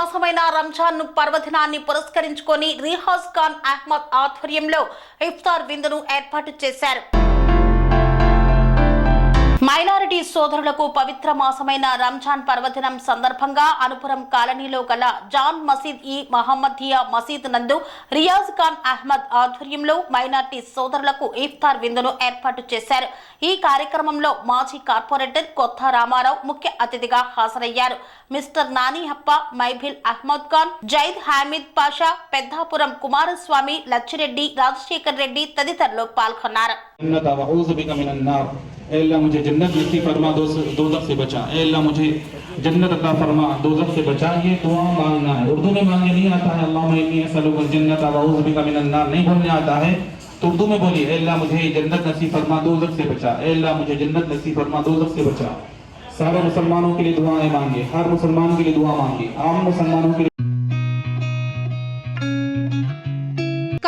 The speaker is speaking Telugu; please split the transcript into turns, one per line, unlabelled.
మాసమైన రంజాన్ను పర్వదినాన్ని పురస్కరించుకొని రిహాజ్ ఖాన్ అహ్మద్ ఆధ్వర్యంలో ఇఫ్తార్ విందును ఏర్పాటు చేశారు. మైనారిటీ సోదరులకు పవిత్ర మాసమైన రంజాన్ పర్వదినం సందర్భంగా అనుపురం కాలనీలో గల జాన్ మసీద్ ఈ మహమ్మదియా మసీద్ నందు రియాజ్ ఖాన్ అహ్మద్ ఆధ్వర్యంలో మైనారిటీ సోదరులకు ఇఫ్తార్ విందును ఏర్పాటు చేశారు. ఈ కార్యక్రమంలో మాజీ కార్పొరేటర్ కొత్త రామారావు ముఖ్య అతిథిగా హాజరయ్యారు. మిస్టర్ నాని హప్ప మైభిల్ అహ్మద్ ఖాన్ జైద్ హామిద్ పాషా పెద్దాపురం కుమారస్వామి లచ్చిరెడ్డి రాజశేఖర్ రెడ్డి తదితరులు పాల్గొన్నారు.
اے اللہ مجھے جنت نصیب فرما دوزخ سے بچا۔ اے اللہ مجھے جنت عطا فرما دوزخ سے بچا۔ یہ دعا مانگنا ہے۔ اردو میں مانگنے نہیں آتا ہے۔ اللہم انی اسلوک الجنت، اعوذ بکا من النار۔ نہیں بولنے آتا ہے۔ تو اردو میں بولی اے اللہ مجھے جنت نصیب فرما دوزخ سے بچا۔ اے اللہ مجھے جنت نصیب فرما دوزخ سے بچا۔ سارے مسلمانوں کے لیے دعائیں مانگے۔ ہر مسلمان کے لیے دعا مانگے۔ عام مسلمانوں کے لیے